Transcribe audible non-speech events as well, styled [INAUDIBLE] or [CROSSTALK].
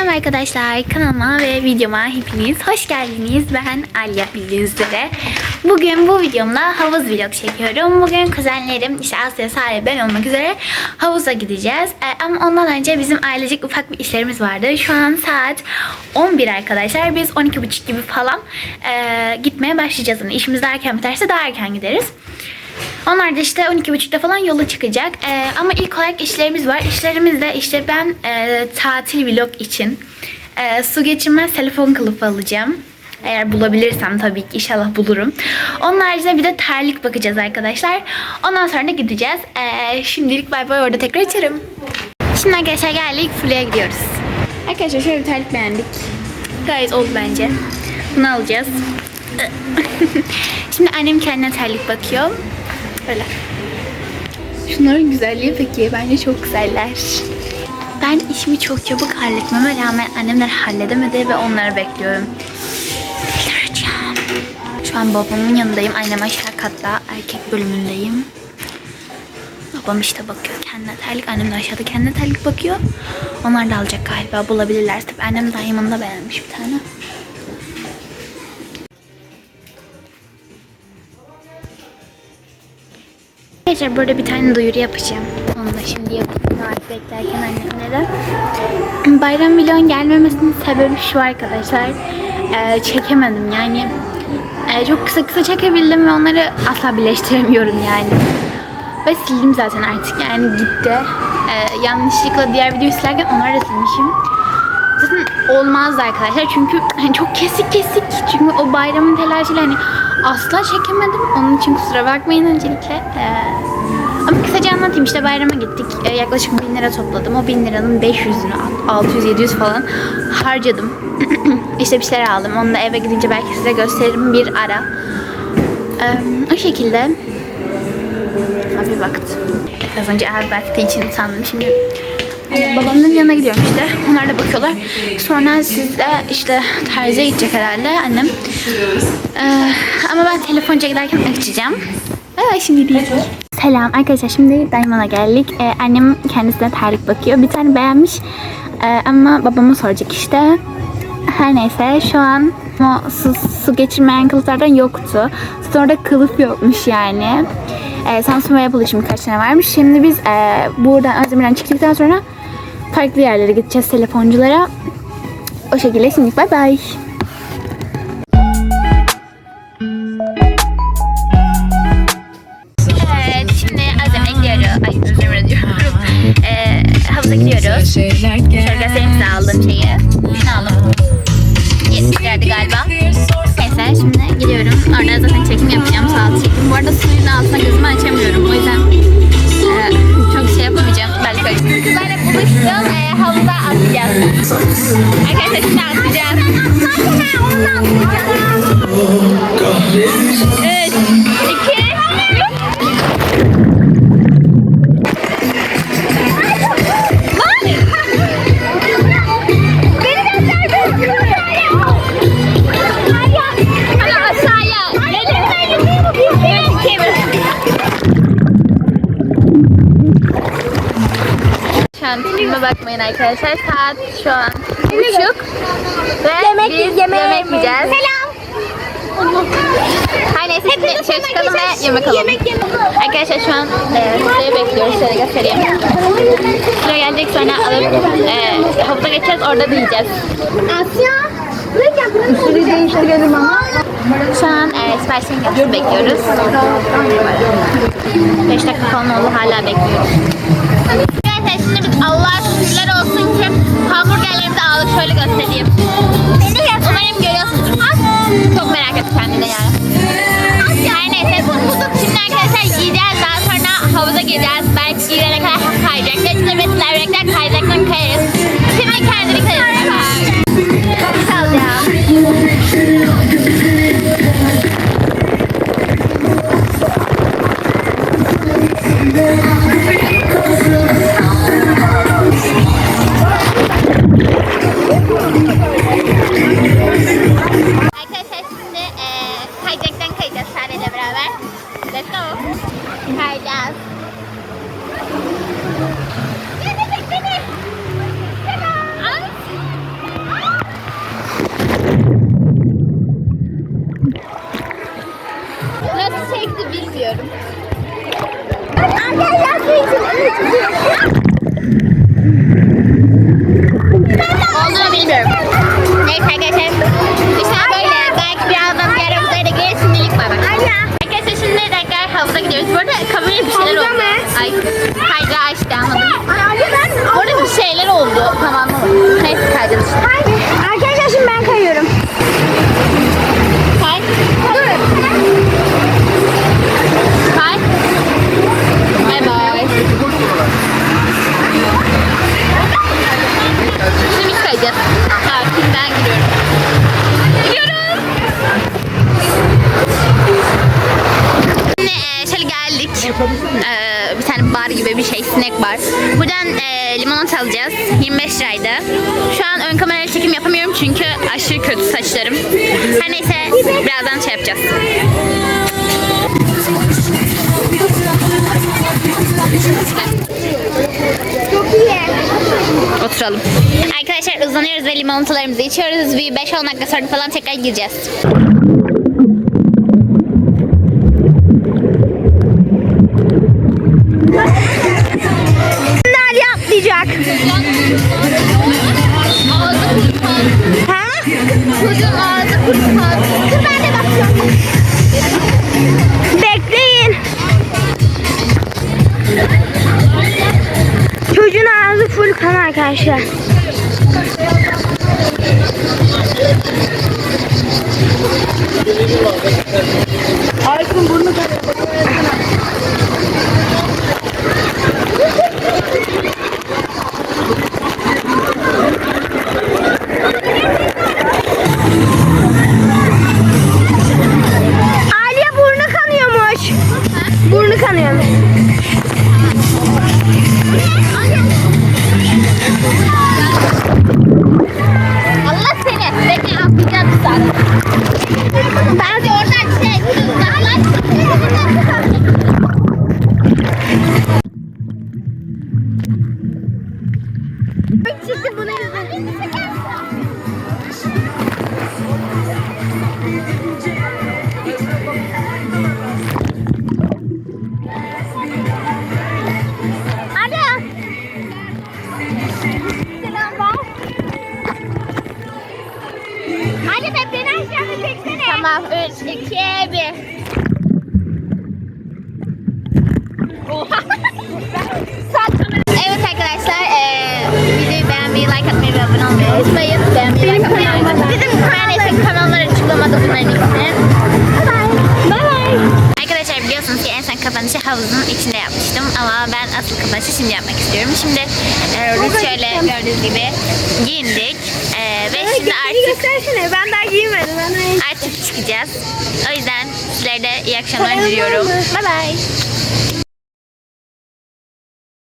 Selam arkadaşlar kanalıma ve videoma hepiniz hoş geldiniz. Ben Alya bildiğiniz üzere. Bugün bu videomda havuz vlog çekiyorum. Bugün kuzenlerim işte Asya, Sare, ben olmak üzere havuza gideceğiz. Ee, ama ondan önce bizim ailecek ufak bir işlerimiz vardı. Şu an saat 11 arkadaşlar. Biz 12.30 gibi falan e, gitmeye başlayacağız. Yani işimiz erken biterse daha erken gideriz. Onlar da işte 12.30'da falan yola çıkacak. Ee, ama ilk olarak işlerimiz var. İşlerimiz de işte ben e, tatil vlog için e, su geçirmez telefon kılıfı alacağım. Eğer bulabilirsem tabii ki inşallah bulurum. Onun haricinde bir de terlik bakacağız arkadaşlar. Ondan sonra da gideceğiz. Ee, şimdilik bay bay orada tekrar açarım. Şimdi arkadaşlar geldik Fulya'ya gidiyoruz. Arkadaşlar şöyle bir terlik beğendik. Gayet oldu bence. Bunu alacağız. [LAUGHS] Şimdi annem kendine terlik bakıyor. Böyle. Şunların güzelliği peki. Bence çok güzeller. Ben işimi çok çabuk halletmeme rağmen annemler halledemedi ve onları bekliyorum. Şu an babamın yanındayım. Annem aşağı katta erkek bölümündeyim. Babam işte bakıyor kendine terlik. Annem de aşağıda kendine terlik bakıyor. Onlar da alacak galiba. Bulabilirler. Tabii annem dayımında beğenmiş bir tane. Arkadaşlar burada bir tane duyuru yapacağım. Onu da şimdi yapayım. Saat beklerken annemlere. Bayram milyon gelmemesinin sebebi şu arkadaşlar. Ee, çekemedim yani. Ee, çok kısa kısa çekebildim ve onları asla birleştiremiyorum yani. Ve sildim zaten artık yani gitti. Ee, yanlışlıkla diğer videoyu silerken onları da silmişim. Zaten olmazdı arkadaşlar çünkü hani çok kesik kesik çünkü o bayramın telaşıyla hani asla çekemedim. Onun için kusura bakmayın öncelikle. Ee, ama kısaca anlatayım işte bayrama gittik. Ee, yaklaşık 1000 lira topladım. O 1000 liranın 500'ünü 600-700 falan harcadım. [CLEARS THROAT] işte bir şeyler aldım. Onu da eve gidince belki size gösteririm bir ara. Ee, o şekilde abi baktı. Az önce abi baktığı için sandım şimdi babamın yanına gidiyorum işte. Onlar da bakıyorlar. Sonra siz de işte terziye gidecek herhalde annem. Ee, ama ben telefonca giderken açacağım. Evet şimdi değil. Selam arkadaşlar şimdi Dayman'a geldik. Ee, annem kendisine terlik bakıyor. Bir tane beğenmiş Ee, ama babama soracak işte. Her neyse şu an o su, su geçirmeyen kılıflardan yoktu. Sonra kılıf yokmuş yani. Ee, Samsung ve Apple tane varmış. Şimdi biz e, buradan Özdemir'den çıktıktan sonra farklı yerlere gideceğiz telefonculara. O şekilde şimdi bay bay. Şimdi Özdemir'e gidiyoruz. Ay Özdemir'e diyorum. Ee, havuza gidiyoruz. Şöyle göstereyim size şeyi. Ne aldım? 70 liraydı galiba. Neyse şimdi gidiyorum. Orada zaten çekim yapacağım. Sağlık çekim. Bu arada suyun altına gözümü açamıyorum. Arkadaşlar şimdi atlayacağız. Üç, Filme bakmayın arkadaşlar. Saat şu an buçuk. Ve Yemek- biz yemeğe yemek yiyeceğiz. Selam. Her neyse şimdi dışarı çıkalım ve yemek alalım. Yemek yemek. Arkadaşlar şu an e, sırayı bekliyoruz. Şöyle göstereyim. Sıra gelecek sonra alıp e, havuza geçeceğiz. Orada da yiyeceğiz. Asya. Şurayı değiştirelim ama. Şu an e, siparişin gelmesini bekliyoruz. 5 dakika falan oldu hala bekliyoruz. Şimdi biz Allah şükürler Oldu mu bilmiyorum. Neyse arkadaşlar. İşte böyle. Belki birazdan diğer havuzlara da geliriz. Şimdilik bay. Arkadaşlar şimdi tekrar havuza gidiyoruz. Bu arada kameraya bir şeyler oldu. Ay. Kaydı açtı anladım. Bu arada bir şeyler oldu. Tamam mı? Neyse kaydı işte. Bar. Buradan e, limonata alacağız. 25 liraydı. Şu an ön kamerayla çekim yapamıyorum çünkü aşırı kötü saçlarım. Her neyse birazdan şey yapacağız. Çok iyi. Oturalım. Arkadaşlar uzanıyoruz ve limonatalarımızı içiyoruz. Bir 5-10 dakika sonra falan tekrar gireceğiz. Çocuğun ağzı full kan arkadaşlar. Aliye Tamam 3, 2, 1. Evet arkadaşlar eee videoyu beğenmeyi, like atmayı ve abone olmayı unutmayın. Beğenmeyi, like atmayı unutmayın. Bizim Karanes'in kanalları açıklamada bunların ikisi. Bye bye. Arkadaşlar biliyorsunuz ki en kapanışı havuzun içinde yapmıştım ama ben asıl kapanışı şimdi yapmak istiyorum. Şimdi e, şöyle gördüğünüz gibi giyindik E, göstersene. Ben daha giymedim. Ben artık çıkacağız. O yüzden sizlere de iyi akşamlar diliyorum. Bye bye.